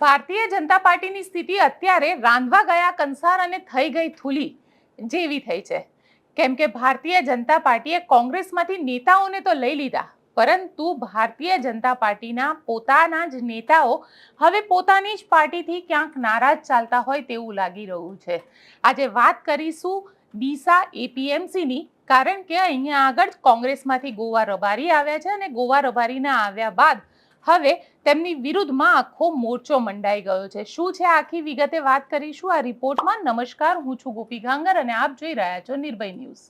ભારતીય જનતા પાર્ટીની સ્થિતિ અત્યારે રાંધવા ગયા કંસાર અને થઈ ગઈ થૂલી જેવી થઈ છે. કેમ કે ભારતીય જનતા પાર્ટીએ કોંગ્રેસમાંથી નેતાઓને તો લઈ લીધા, પરંતુ ભારતીય જનતા પાર્ટીના પોતાના જ નેતાઓ હવે પોતાની જ પાર્ટીથી ક્યાંક નારાજ ચાલતા હોય તેવું લાગી રહ્યું છે. આજે વાત કરીશું ડીસા એપીએમસીની, કારણ કે અહીંયા આગળ કોંગ્રેસમાંથી ગોવા રબારી આવ્યા છે અને ગોવા રબારીના આવ્યા બાદ હવે તેમની વિરુદ્ધમાં આખો મોરચો મંડાઈ ગયો છે. શું છે આખી વિગતે વાત કરીશું? આ રિપોર્ટમાં નમસ્કાર, હું છું ગોપી ગાંગર અને આપ જોઈ રહ્યા છો નિર્ભય ન્યૂઝ.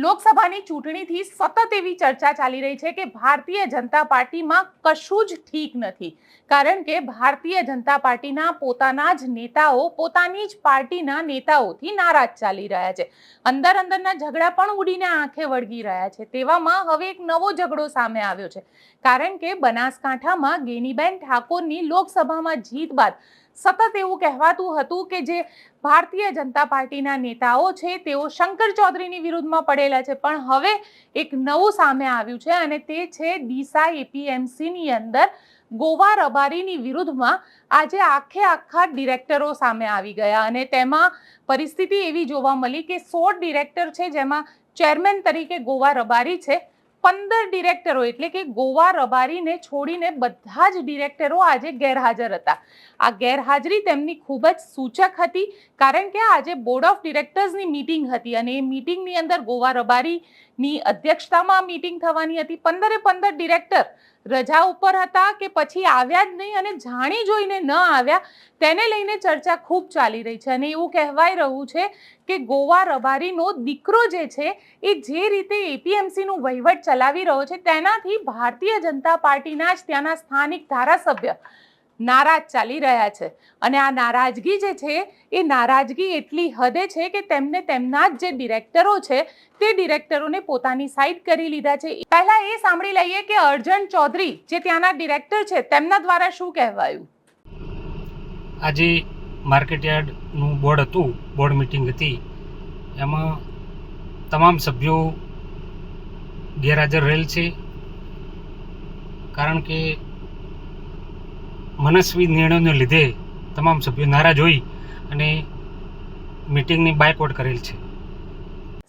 લોકસભાની ચૂંટણીથી સતત એવી ચર્ચા ચાલી રહી છે કે ભારતીય જનતા પાર્ટીમાં કશું જ ઠીક નથી. કારણ કે ભારતીય જનતા પાર્ટીના પોતાના જ નેતાઓ, પોતાની જ પાર્ટીના નેતાઓથી નારાજ ચાલી રહ્યા છે. અંદર અંદરના ઝઘડા પણ ઉડીને આંખે વળગી રહ્યા છે. તેવામાં હવે એક નવો ઝઘડો સામે આવ્યો છે. કારણ કે બનાસકાંઠામાં ગેનીબેન ઠાકોરની લોકસભામાં જીત બાદ સતત એવું કહેવાતું હતું કે જે ભારતીય જનતા પાર્ટીના નેતાઓ છે, તેઓ શંકર ચૌધરીની વિરુદ્ધમાં પડેલા છે. પણ હવે એક નવું સામે આવ્યું છે અને તે છે ડીસા એપીએમસીની અંદર ગોવા રબારીની વિરુદ્ધમાં આજે આખે આખા ડિરેક્ટરો સામે આવી ગયા અને તેમાં પરિસ્થિતિ એવી જોવા મળી કે સોળ ડિરેક્ટર છે, જેમાં ચેરમેન તરીકે ગોવા રબારી છે. પંદર ડિરેક્ટરો, એટલે કે ગોવા રબારીને છોડીને બધા જ ડિરેક્ટરો આજે ગેરહાજર હતા. આ ગેરહાજરી તેમની ખૂબ જ સૂચક હતી, કારણ કે આજે બોર્ડ ઓફ ડિરેક્ટર્સની મિટિંગ હતી અને એ મિટિંગની અંદર ગોવા રબારીની અધ્યક્ષતામાં મીટિંગ થવાની હતી. પંદરે પંદર ડિરેક્ટર રજા ઉપર હતા કે પછી આવ્યા જ નહીં અને જાણી જોઈને ન આવ્યા, તેને લઈને ચર્ચા ખૂબ ચાલી રહી છે. અને એવું કહેવાય રહ્યું છે કે ગોવા રબારીનો દીકરો જે છે, એ જે રીતે એપીએમસીનું વહીવટ ચલાવી રહ્યો છે, તેનાથી ભારતીય જનતા પાર્ટીના જ ત્યાંના સ્થાનિક ધારાસભ્ય નારાજ ચાલી રહ્યા છે. અને આ નારાજગી જે છે, એ નારાજગી એટલી હદે છે કે તેમને તેમના જ જે ડિરેક્ટરો છે, તે ડિરેક્ટરોને પોતાની સાઈડ કરી લીધા છે. પહેલા એ સાંભળી લઈએ કે અર્જન ચૌધરી, જે ત્યાંના ડિરેક્ટર છે, તેમના દ્વારા શું કહેવાયું? આજે માર્કેટયાર્ડનું બોર્ડ હતું, બોર્ડ મિટિંગ હતી. એમાં તમામ સભ્યો ગેરહાજર રહેલ છે. કારણ કે મનસ્વી નિર્ણયોને લીધે તમામ સભ્યો નારાજ હોઈ અને મિટિંગની બાયકોટ કરેલ છે.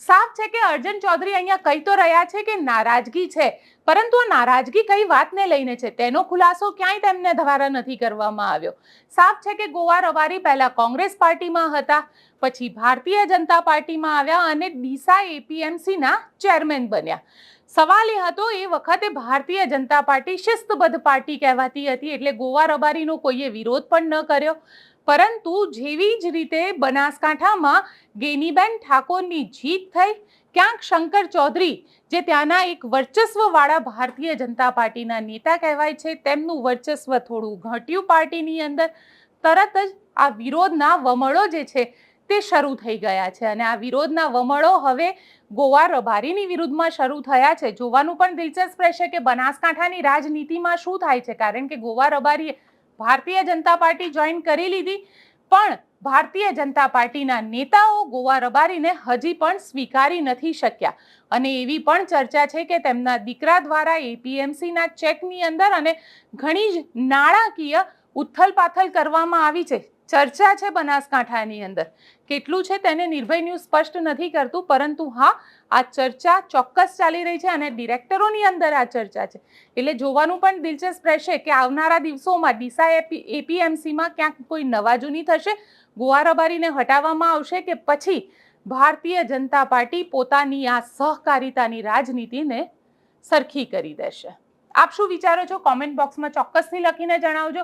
સાફ છે કે અર્જન ચૌધરી અહીંયા કહી તો રહ્યા છે કે નારાજગી છે, પરંતુ આ નારાજગી કઈ વાતને લઈને છે? તેનો ખુલાસો ક્યાંય તેમને દ્વારા નથી કરવામાં આવ્યો. સાફ છે કે ગોવા રવારી પહેલા કોંગ્રેસ પાર્ટીમાં હતા, પછી ભારતીય જનતા પાર્ટીમાં આવ્યા અને ડીસા એપીએમસીના ચેરમેન બન્યા. સવાલ એ હતો, એ વખતે ભારતીય જનતા પાર્ટી શિસ્તબદ્ધ પાર્ટી કહેવાતી હતી, એટલે ગોવા રબારીનો કોઈએ વિરોધ પણ ન કર્યો. પરંતુ જેવી જ રીતે બનાસકાંઠામાં ગેનીબેન ઠાકોરની જીત થઈ, ક્યાંક શંકર ચૌધરી, જે ત્યાંના એક વર્ચસ્વવાળા ભારતીય જનતા પાર્ટીના નેતા કહેવાય છે, તેમનું વર્ચસ્વ થોડું ઘટ્યું પાર્ટીની અંદર. તરત જ આ વિરોધના વમળો જે છે તે શરૂ થઈ ગયા છે અને આ વિરોધના વમળો હવે ગોવા રબારીની વિરુદ્ધમાં શરૂ થયા છે. જોવાનું પણ દિલચસ્પ રહેશે કે બનાસકાંઠાની રાજનીતિમાં શું થાય છે, કારણ કે ગોવા રબારીએ ભારતીય જનતા પાર્ટી જોઈન કરી લીધી. પણ ભારતીય જનતા પાર્ટીના નેતાઓ ગોવા રબારીને હજી પણ સ્વીકારી નથી શક્યા. અને એવી પણ ચર્ચા છે કે તેમના દીકરા દ્વારા એપીએમસીના ચેકની અંદર અને ઘણી જ નાણાકીય ઉથલપાથલ કરવામાં આવી છે. ચર્ચા છે બનાસકાંઠાની અંદર. કેટલું છે તેને નિર્ભય ન્યૂઝ સ્પષ્ટ નથી કરતું, પરંતુ હા, આ ચર્ચા ચોક્કસ ચાલી રહી છે અને ડિરેક્ટરોની અંદર આ ચર્ચા છે. એટલે જોવાનું પણ દિલચસ્પ રહેશે કે આવનારા દિવસોમાં ડીસા એપી, એપીએમસીમાં ક્યાંક કોઈ નવાજૂની થશે ગોવા રબારીને હટાવવામાં આવશે કે પછી ભારતીય જનતા પાર્ટી પોતાની આ સહકારિતાની રાજનીતિને સરખી કરી દેશે. આપ શું વિચારો છો? કોમેન્ટ બોક્સમાં ચોક્કસથી લખીને જણાવજો.